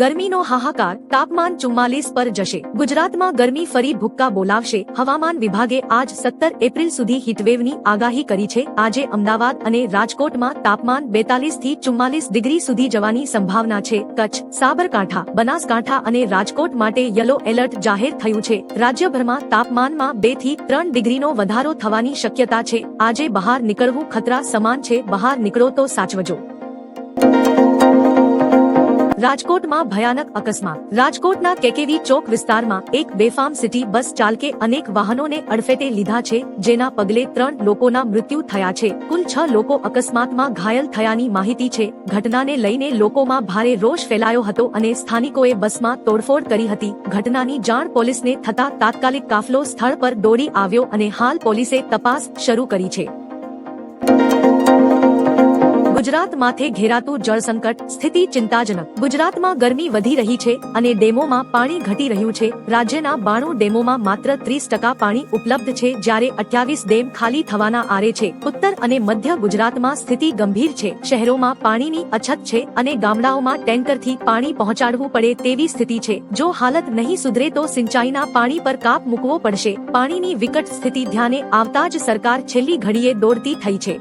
ગરમીનો હાહાકાર તાપમાન ચુમ્માલીસ પર જશે. ગુજરાતમાં ગરમી ફરી ભુક્કા બોલાવશે. હવામાન વિભાગે આજ સત્તર એપ્રિલ સુધી હીટવેવની આગાહી કરી છે. આજે અમદાવાદ અને રાજકોટમાં તાપમાન બેતાલીસથી ચુમ્માલીસ ડિગ્રી સુધી જવાની સંભાવના છે. કચ્છ, સાબરકાંઠા, બનાસકાંઠા અને રાજકોટ માટે યલો એલર્ટ જાહેર થયું છે. રાજ્યભરમાં તાપમાનમાં બેથી ત્રણ ડિગ્રીનો વધારો થવાની શક્યતા છે. આજે બહાર નીકળવું ખતરા સમાન છે. બહાર નીકળો તો સાચવજો. રાજકોટમાં ભયાનક અકસ્માત. રાજકોટના કેકેવી ચોક વિસ્તારમાં એક બેફામ સિટી બસ ચાલકે અનેક વાહનોને અડફેટે લીધા છે, જેના પગલે ત્રણ લોકોના મૃત્યુ થયા છે. કુલ છ લોકો અકસ્માતમાં ઘાયલ થયાની માહિતી છે. ઘટનાને લઈને લોકોમાં ભારે રોષ ફેલાયો હતો અને સ્થાનિકોએ બસમાં તોડફોડ કરી હતી. ઘટનાની જાણ પોલીસને થતા તાત્કાલિક કાફલો સ્થળ પર દોડી આવ્યો અને હાલ પોલીસે તપાસ શરૂ કરી છે. ગુજરાત માથે ઘેરાતું જળસંકટ સ્થિતિ ચિંતાજનક. ગુજરાતમાં ગરમી વધી રહી છે અને ડેમોમાં પાણી ઘટી રહ્યું છે. રાજ્યના બાણું ડેમોમાં માત્ર ત્રીસ ટકા પાણી ઉપલબ્ધ છે જ્યારે અઠ્યાવીસ ડેમ ખાલી થવાના આરે છે. ઉત્તર અને મધ્ય ગુજરાતમાં સ્થિતિ ગંભીર છે. શહેરોમાં પાણીની અછત છે અને ગામડાઓમાં ટેન્કરથી પાણી પહોંચાડવું પડે તેવી સ્થિતિ છે. જો હાલત નહીં સુધરે તો સિંચાઈના પાણી પર કાપ મૂકવો પડશે. પાણીની વિકટ સ્થિતિ ધ્યાને આવતા જ સરકાર છેલ્લી ઘડીએ દોડતી થઈ છે.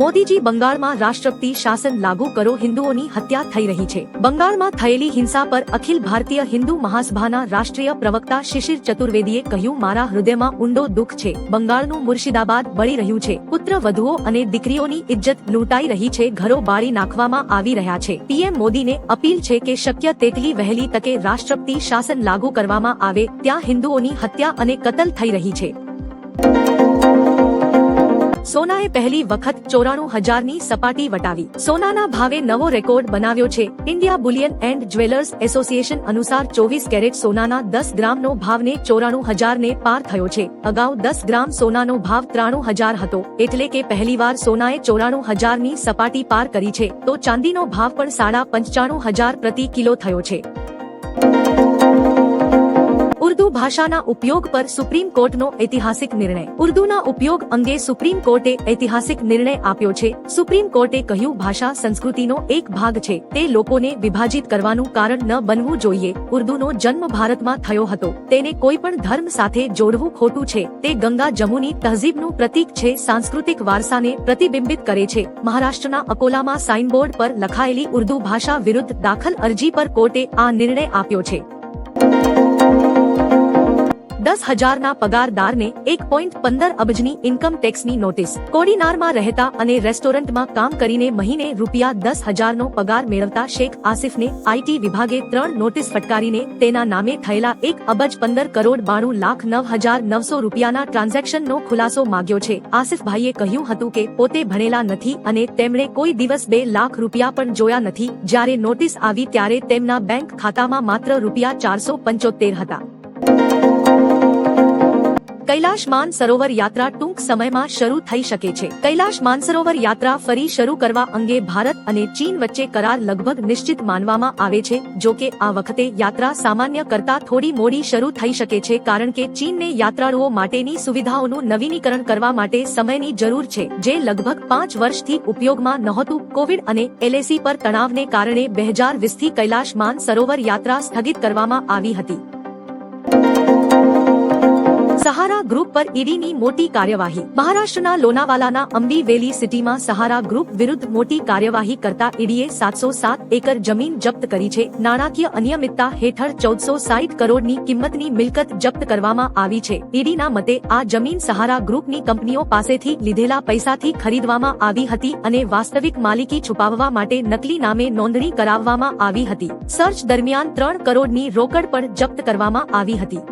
મોદીજી બંગાળમાં રાષ્ટ્રપતિ શાસન લાગુ કરો, હિન્દુઓની હત્યા થઈ રહી છે. બંગાળમાં થયેલી હિંસા પર અખિલ ભારતીય હિન્દુ મહાસભાના રાષ્ટ્રીય પ્રવક્તા શિશિર ચતુર્વેદીએ કહ્યું, મારા હૃદયમાં ઊંડો દુઃખ છે. બંગાળનું મુર્શિદાબાદ બળી રહ્યું છે. પુત્ર વધુઓ અને દીકરીઓની ઇજ્જત લૂંટાઈ રહી છે. ઘરો બાળી નાખવામાં આવી રહ્યા છે. પીએમ મોદીને અપીલ છે કે શક્ય તેટલી વહેલી તકે રાષ્ટ્રપતિ શાસન લાગુ કરવામાં આવે, ત્યાં હિન્દુઓની હત્યા અને કતલ થઈ રહી છે. સોનાએ પહેલી વખત ચોરાણું હજારની સપાટી વટાવી. સોનાના ભાવે નવો રેકોર્ડ બનાવ્યો છે. India bullion and jewellers association અનુસાર ચોવીસ કેરેટ સોનાના દસ ગ્રામનો ભાવને ચોરાણું હજારને પાર થયો છે. અગાઉ દસ ગ્રામ સોનાનો ભાવ ત્રાણું હજાર હતો. એટલે કે પહેલીવાર સોનાએ ચોરાણું હજારની સપાટી પાર કરી છે. તો ચાંદીનો ભાવ પણ સાડા પંચાણું હજાર પ્રતિ કિલો થયો છે. ઉર્દુ ભાષાના ઉપયોગ પર સુપ્રીમ કોર્ટનો ઐતિહાસિક નિર્ણય. ઉર્દુના ઉપયોગ અંગે સુપ્રીમ કોર્ટે ઐતિહાસિક નિર્ણય આપ્યો છે. સુપ્રીમ કોર્ટે કહ્યું, ભાષા સંસ્કૃતિનો એક ભાગ છે. તે લોકોને વિભાજિત કરવાનું કારણ ન બનવું જોઈએ. ઉર્દુનો જન્મ ભારતમાં થયો હતો. તેને કોઈ પણ ધર્મ સાથે જોડવું ખોટું છે. તે ગંગા જમુની તહઝીબનું પ્રતીક છે. સાંસ્કૃતિક વારસાને પ્રતિબિંબિત કરે છે. મહારાષ્ટ્રના અકોલામાં સાઇનબોર્ડ પર લખાયેલી ઉર્દુ ભાષા વિરુદ્ધ દાખલ અરજી પર કોર્ટે આ નિર્ણય આપ્યો છે. દસ હજારના પગારદારને એક પોઈન્ટ પંદર અબજની ઇન્કમ ટેક્સની નોટિસ કોડીનારમાં રહેતા અને રેસ્ટોરન્ટમાં કામ કરીને મહિને રૂપિયા દસ હજારનો પગાર મેળવતા શેખ આસિફને આઈટી વિભાગે ત્રણ નોટિસ ફટકારીને તેના નામે થયેલા એક અબજ પંદર કરોડ બાણું લાખ નવ હજાર નવસો રૂપિયાના ટ્રાન્ઝેક્શનનો ખુલાસો માગ્યો છે. આસિફભાઈએ કહ્યું હતું કે પોતે ભણેલા નથી અને તેમણે કોઈ દિવસ બે લાખ રૂપિયા પણ જોયા નથી. જ્યારે નોટિસ આવી ત્યારે તેમના બેંક ખાતામાં માત્ર રૂપિયા ચારસો પંચોતેર હતા. કૈલાશ માનસરોવર યાત્રા ટૂંક સમયમાં શરૂ થઈ શકે છે. કૈલાશ માનસરોવર યાત્રા ફરી શરૂ કરવા અંગે ભારત અને ચીન વચ્ચે કરાર લગભગ નિશ્ચિત માનવામાં આવે છે, જો કે આ વખતે યાત્રા સામાન્ય કરતા થોડી મોડી શરૂ થઈ શકે છે કારણ કે ચીનને યાત્રાળુઓ માટેની સુવિધાઓનું નવીનીકરણ કરવા માટે સમયની જરૂર છે, જે લગભગ પાંચ વર્ષથી ઉપયોગમાં નહોતું. કોવિડ અને એલએસી પર તણાવને કારણે બે હજાર વીસથી કૈલાશ માન સરોવર યાત્રા સ્થગિત કરવામાં આવી હતી. સહારા ગ્રુપ પર ઈડીની મોટી કાર્યવાહી. મહારાષ્ટ્રના લોનાવાલાના અંબી વેલી સિટીમાં સહારા ગ્રુપ વિરુદ્ધ મોટી કાર્યવાહી કરતા ઈડીએ સાતસો સાત એકર જમીન જપ્ત કરી છે. નાણાકીય અનિયમિતતા હેઠળ ચૌદસો સાઠ કરોડની કિંમતની મિલકત જપ્ત કરવામાં આવી છે. ઈડીના મતે આ જમીન સહારા ગ્રુપની કંપનીઓ પાસેથી લીધેલા પૈસાથી ખરીદવામાં આવી હતી અને વાસ્તવિક માલિકી છુપાવવા માટે નકલી નામે નોંધણી કરાવવામાં આવી હતી. સર્ચ દરમિયાન ત્રણ કરોડની રોકડ પણ જપ્ત કરવામાં આવી હતી.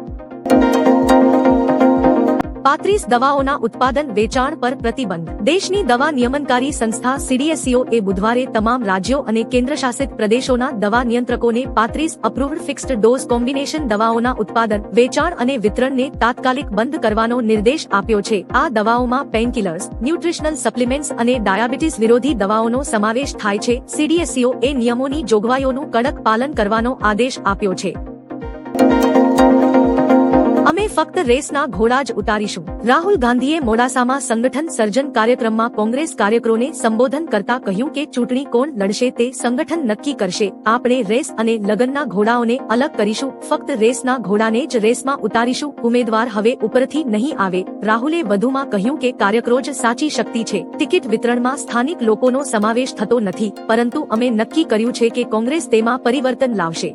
પાંત્રીસ દવાઓના ઉત્પાદન વેચાણ પર પ્રતિબંધ. દેશની દવા નિયમનકારી સંસ્થા સીડીએસસીઓ એ બુધવારે તમામ રાજ્યો અને કેન્દ્રશાસિત પ્રદેશોના દવા નિયંત્રકોને પાંત્રીસ અપ્રુવ્ડ ફિક્સ્ડ ડોઝ કોમ્બિનેશન દવાઓના ઉત્પાદન, વેચાણ અને વિતરણને તાત્કાલિક બંધ કરવાનો નિર્દેશ આપ્યો છે. આ દવાઓમાં પેનકિલર્સ ન્યુટ્રિશનલ સપ્લિમેન્ટ્સ અને ડાયાબિટીસ વિરોધી દવાઓનો સમાવેશ થાય છે. સીડીએસસીઓ એ નિયમોની જોગવાઈઓનું કડક પાલન કરવાનો આદેશ આપ્યો છે. ફક્ત રેસના ઘોડા જ ઉતારીશું. રાહુલ ગાંધીએ મોડાસામાં સંગઠન સર્જન કાર્યક્રમમાં કોંગ્રેસ કાર્યકરોને સંબોધન કરતા કહ્યું કે ચૂંટણી કોણ લડશે તે સંગઠન નક્કી કરશે. આપણે રેસ અને લગનના ઘોડાઓને અલગ કરીશું. ફક્ત રેસના ઘોડાને જ રેસમાં ઉતારીશું. ઉમેદવાર હવે ઉપરથી નહીં આવે. રાહુલે વધુમાં કહ્યું કે કાર્યકરો જ સાચી શક્તિ છે. ટિકિટ વિતરણમાં સ્થાનિક લોકોનો સમાવેશ થતો નથી. પરંતુ અમે નક્કી કર્યું છે કે કોંગ્રેસ તેમાં પરિવર્તન લાવશે.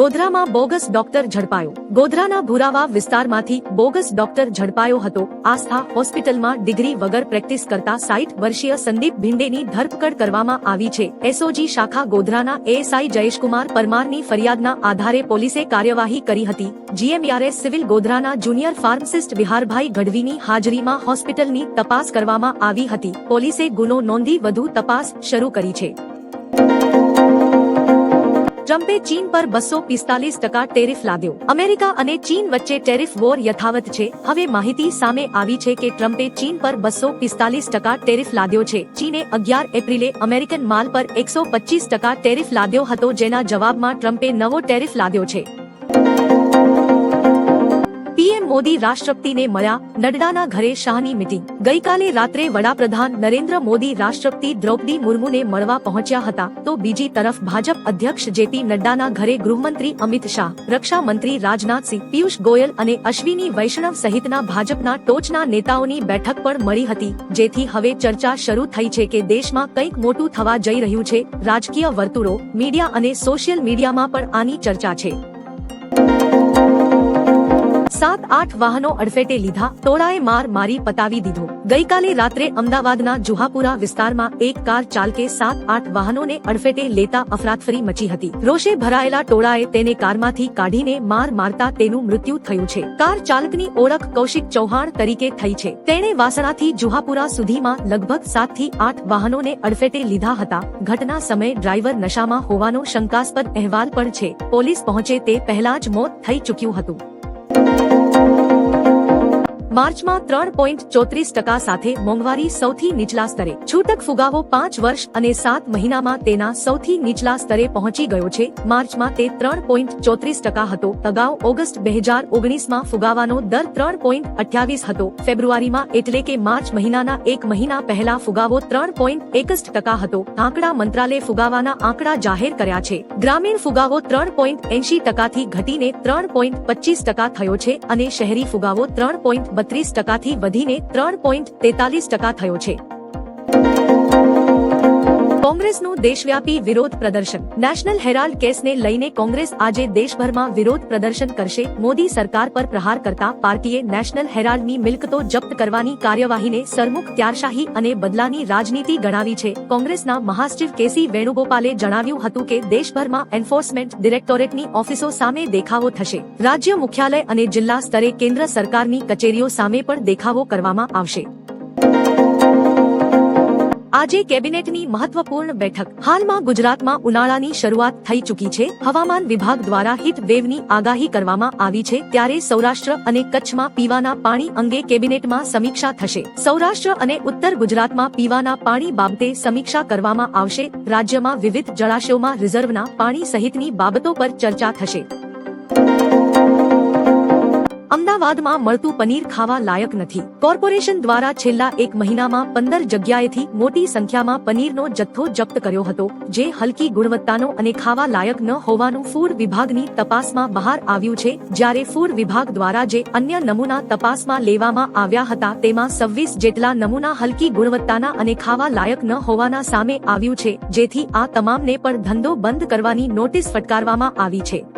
ગોધરામાં બોગસ ડોક્ટર ઝડપાયો. ગોધરાના ભુરાવા વિસ્તારમાંથી બોગસ ડોક્ટર ઝડપાયો હતો. આસ્થા હોસ્પિટલમાં ડિગ્રી વગર પ્રેક્ટિસ કરતા સાઈઠ વર્ષીય સંદીપ ભિંડેની ધરપકડ કરવામાં આવી છે. એસઓજી શાખા ગોધરાના એએસઆઈ જયેશકુમાર પરમારની ફરિયાદના આધારે પોલીસે કાર્યવાહી કરી હતી. જીએમઆરએસ સિવિલ ગોધરાના જુનિયર ફાર્મસિસ્ટ વિહારભાઈ ગઢવીની હાજરીમાં હોસ્પિટલની તપાસ કરવામાં આવી હતી. પોલીસે ગુનો નોંધી વધુ તપાસ શરૂ કરી છે. ટ્રમ્પે ચીન પર બસો પિસ્તાલીસ ટકા ટેરિફ લાદ્યો. અમેરિકા અને ચીન વચ્ચે ટેરિફ વોર યથાવત છે. હવે માહિતી સામે આવી છે કે ટ્રમ્પે ચીન પર બસો પિસ્તાલીસ ટકા ટેરિફ લાદ્યો છે. ચીને અગિયાર એપ્રિલે અમેરિકન માલ પર એકસો પચીસ ટકા ટેરિફ લાદ્યો હતો, જેના જવાબમાં ટ્રમ્પે નવો ટેરિફ લાદ્યો છે. પીએમ મોદી રાષ્ટ્રપતિને મળ્યા નડ્ડાના ઘરે શાહની મીટિંગ. ગઈકાલે રાત્રે વડાપ્રધાન નરેન્દ્ર મોદી રાષ્ટ્રપતિ દ્રૌપદી મુર્મુને મળવા પહોંચ્યા હતા તો બીજી તરફ ભાજપ અધ્યક્ષ જેપી નડ્ડાના ઘરે ગૃહમંત્રી અમિત શાહ રક્ષા મંત્રી રાજનાથસિંહ પિયુષ ગોયલ અને અશ્વિની વૈષ્ણવ સહિતના ભાજપના ટોચના નેતાઓની બેઠક પણ મળી હતી, જેથી હવે ચર્ચા શરૂ થઈ છે કે દેશમાં કંઈક મોટું થવા જઈ રહ્યું છે. રાજકીય વર્તુળો, મીડિયા અને સોશિયલ મીડિયામાં પણ આની ચર્ચા છે. સાત આઠ વાહનો અડફેટે લીધા, ટોળાએ માર મારી પતાવી દીધો. ગઈકાલે રાત્રે અમદાવાદના જુહાપુરા વિસ્તારમાં એક કાર ચાલકે સાત આઠ વાહનોને અડફેટે લેતા અફરાતફરી મચી હતી. રોષે ભરાયેલા ટોળાએ તેને કારમાંથી કાઢીને માર મારતા તેનું મૃત્યુ થયું છે. કાર ચાલકની ઓળખ કૌશિક ચૌહાણ તરીકે થઈ છે. તેણે વાસણાથી જુહાપુરા સુધીમાં લગભગ સાતથી આઠ વાહનોને અડફેટે લીધા હતા. ઘટના સમયે ડ્રાઈવર નશામાં હોવાનો શંકાસ્પદ અહેવાલ પણ છે. પોલીસ પહોંચે તે પહેલા જ મોત થઈ ચૂક્યું હતું. માર્ચમાં ત્રણ પોઈન્ટ ચોત્રીસ ટકા સાથે મોંઘવારી સૌથી નીચલા સ્તરે. છૂટક ફુગાવો પાંચ વર્ષ અને સાત મહિનામાં તેના સૌથી નીચલા સ્તરે પહોંચી ગયો છે. માર્ચમાં તે ત્રણ પોઈન્ટ ચોત્રીસ ટકા હતો. અગાઉ ઓગસ્ટ બે હજાર ઓગણીસમાં ફુગાવાનો દર ત્રણ પોઈન્ટ અઠ્યાવીસ હતો. ફેબ્રુઆરીમાં એટલે કે માર્ચ મહિનાના એક મહિના પહેલા ફુગાવો ત્રણ પોઈન્ટ એકસઠ ટકા હતો. આંકડા મંત્રાલય ફુગાવાના આંકડા જાહેર કર્યા છે. ગ્રામીણ ફુગાવો ત્રણ પોઈન્ટ એંશી ટકાથી ઘટીને ત્રણ પોઈન્ટ પચીસ ટકા થયો છે અને શહેરી ફુગાવો ત્રણ પોઈન્ટ બત્રીસ ટકાથી વધીને ત્રણ પોઈન્ટ તેતાલીસ ટકા થયો છે. કોંગ્રેસનું દેશવ્યાપી વિરોધ પ્રદર્શન. નેશનલ હેરાલ્ડ કેસને લઈને કોંગ્રેસ આજે દેશભરમાં વિરોધ પ્રદર્શન કરશે. મોદી સરકાર પર પ્રહાર કરતા પાર્ટીએ નેશનલ હેરાલ્ડની મિલકતો જપ્ત કરવાની કાર્યવાહીને સરમુખ ત્યારશાહી અને બદલાની રાજનીતિ ગણાવી છે. કોંગ્રેસના મહાસચિવ કેસી વેણુગોપાલે જણાવ્યું હતું કે દેશભરમાં એન્ફોર્સમેન્ટ ડિરેક્ટોરેટની ઓફિસો સામે દેખાવો થશે. રાજ્ય મુખ્યાલય અને જિલ્લા સ્તરે કેન્દ્ર સરકારની કચેરીઓ સામે પણ દેખાવો કરવામાં આવશે. આજે કેબિનેટની મહત્વપૂર્ણ બેઠક. હાલમાં ગુજરાતમાં ઉનાળાની શરૂઆત થઈ ચૂકી છે. હવામાન વિભાગ દ્વારા હીટ વેવની આગાહી કરવામાં આવી છે. ત્યારે સૌરાષ્ટ્ર અને કચ્છમાં પીવાના પાણી અંગે કેબિનેટમાં સમીક્ષા થશે. સૌરાષ્ટ્ર અને ઉત્તર ગુજરાતમાં પીવાના પાણી બાબતે સમીક્ષા કરવામાં આવશે. રાજ્યમાં વિવિધ જળાશયોમાં રિઝર્વના પાણી સહિતની બાબતો પર ચર્ચા થશે. અમદાવાદમાં મળતું પનીર ખાવા લાયક નથી. કોર્પોરેશન દ્વારા છેલ્લા એક મહિનામાં પંદર જગ્યાએથી મોટી સંખ્યામાં પનીરનો જથ્થો જપ્ત કર્યો હતો, જે હલકી ગુણવત્તાનો અને ખાવા લાયક ન હોવાનું ફૂડ વિભાગની તપાસમાં બહાર આવ્યું છે, જ્યારે ફૂડ વિભાગ દ્વારા જે અન્ય નમૂના તપાસમાં લેવામાં આવ્યા હતા, તેમાં સવ્વીસ જેટલા નમૂના હલકી ગુણવત્તાના અને ખાવા લાયક ન હોવાના સામે આવ્યું છે, જેથી આ તમામને પણ ધંધો બંધ કરવાની નોટિસ ફટકારવામાં આવી છે.